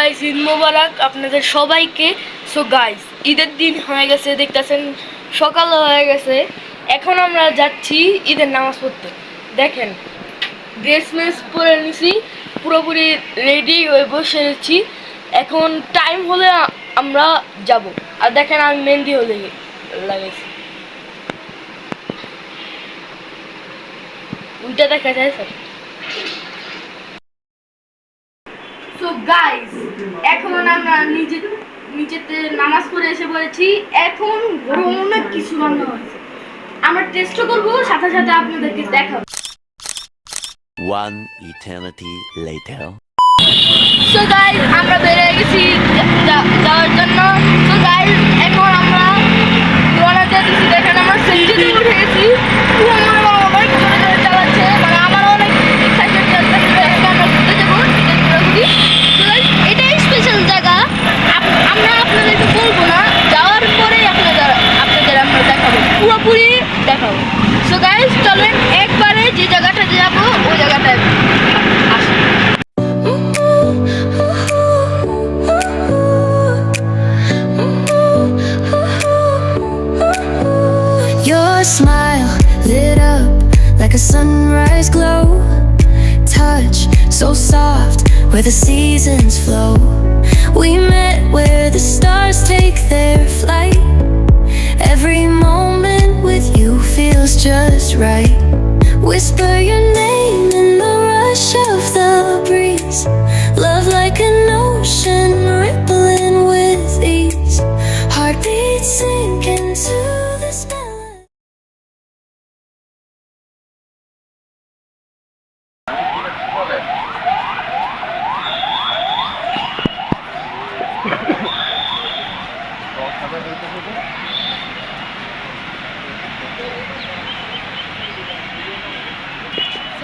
Guys Eid মোবারক আপনাদের সবাইকে। So guys ঈদের দিন হয়ে গেছে, দেখতেছেন সকাল হয়ে গেছে। এখন আমরা যাচ্ছি ঈদের নামাজ পড়তে। দেখেন ড্রেস মেস পরে নিছি, পুরোপুরি রেডি হয়ে বসে আছি। এখন টাইম হলে আমরা যাব। আর দেখেন, আমি মেহেন্দি হলে লাগাইছি। উল্টা দেখা যায় স্যার সো গাইস এখন আমরা নিজে নিজেতে নামাজ পড়ে এসে পড়েছি। এখন গরম অনেক কিছু রান্না হয়েছে। আমরা টেস্টও করব সাথে সাথে আপনাদেরকে দেখাবো। One eternity later. So guys আমরা বেরিয়ে গেছি যাওয়ার জন্য। সো গাইস এখন where the seasons flow. We met where the stars take their flight. Every moment with you feels just right. Whisper your name in the rush of the breeze. Love like an ocean rippling with ease. Heartbeats sink into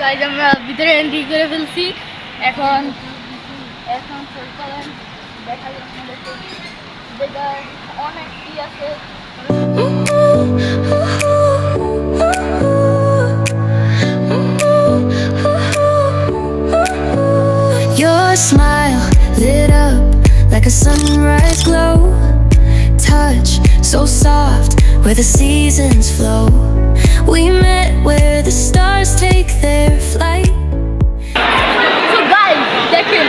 guys আমরা ভিতরে entry করে ফেলছি এখন এখন চলতেন দেখা যাচ্ছে আমাদেরকে যেটা অনেক কি আছে Your smile lit up like a sunrise glow. Touch so soft where the seasons flow. We met where the stars take their flight. তো গাইজ দেখেন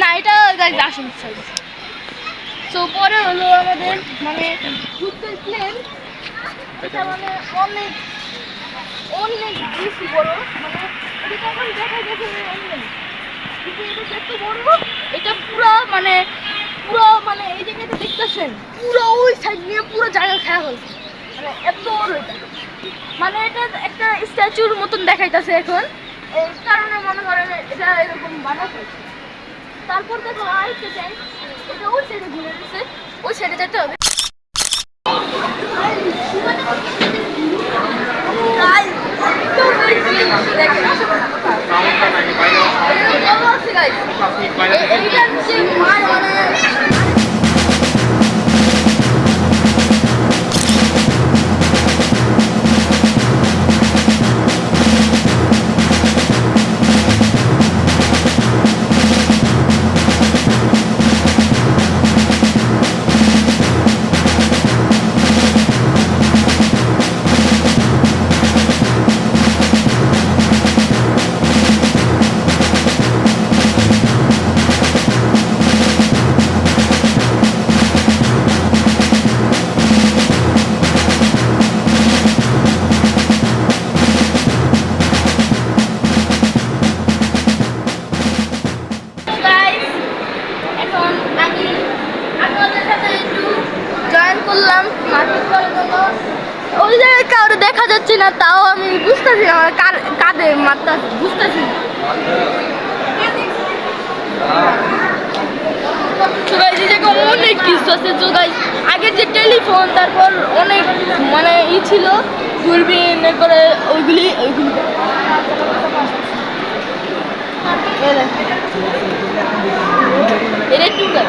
না এটা আসল তো পরে হলো আমাদের মানে যুদ্ধের প্লেন এটা মানে অনেক অনেক বেশি বড় মানে এটা এখন দেখা গেছে অনেক। কিন্তু এটা এত বড় এটা পুরো মানে পুরো মানে এই জায়গাটা দেখতেছেন পুরো ওই সাইড নিয়ে পুরো জায়গা খেয়া হয়েছে। মানে এত বড় এটা। মানে এটা একটা স্ট্যাচুর মতন দেখাইতেছে এখন। এই কারণে মনে করেন এটা এরকম বানানো তারপর দেখো আরেকটা ট্যাঙ্ক এটা ও ছেড়ে ঘুরে রয়েছে ওই সাইডে যেতে হবে দেখেন না তাও আমি বুঝতেছি না আমার কাঁধে মারতে বুঝতেছি অনেক কিছু আছে। guys, আগের যে টেলিফোন তারপর অনেক মানে ই ছিল দূরবীন করে ওইগুলি ওইগুলি। এই এটা একটু দেখ।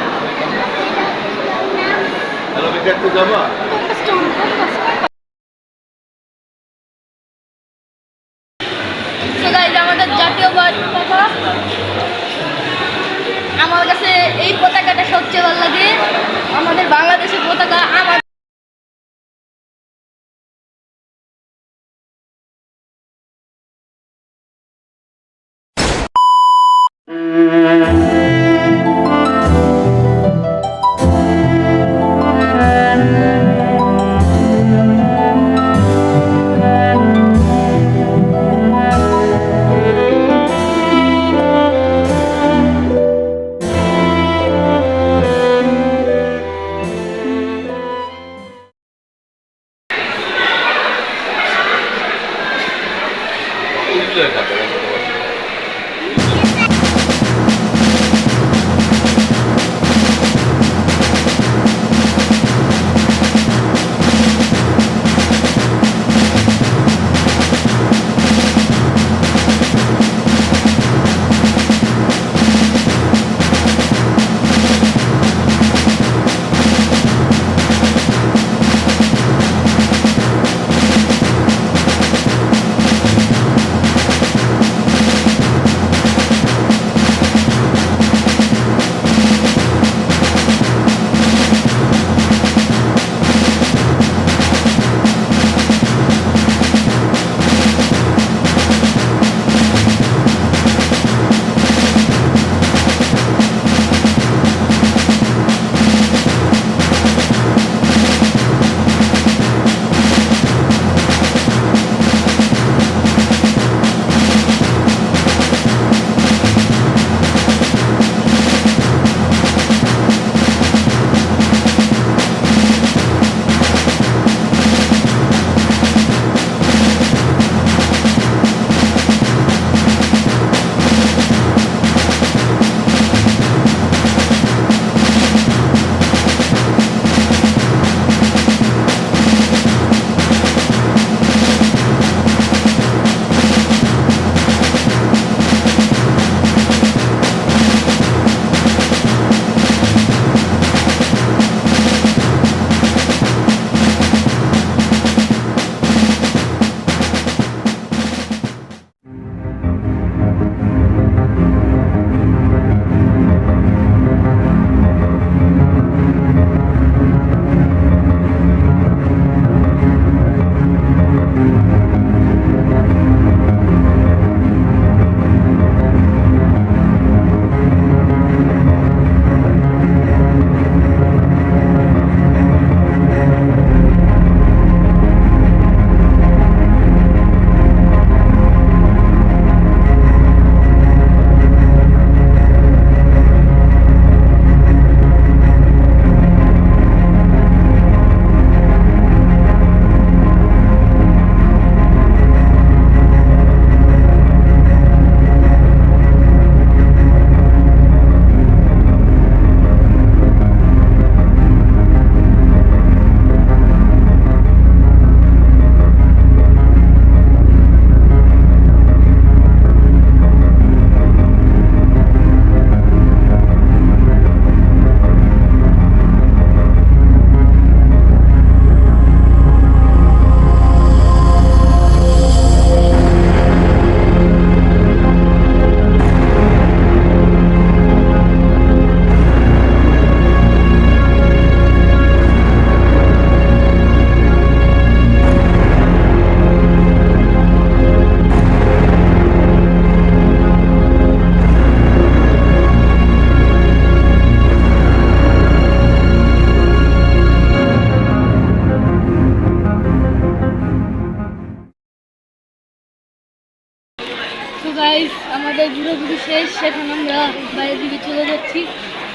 এখন আমরা বাইরের দিকে চলে যাচ্ছি।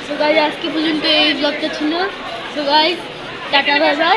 সো গাইজ আজকে পর্যন্ত এই ব্লগটা ছিল। সো গাইজ টাটা বাজার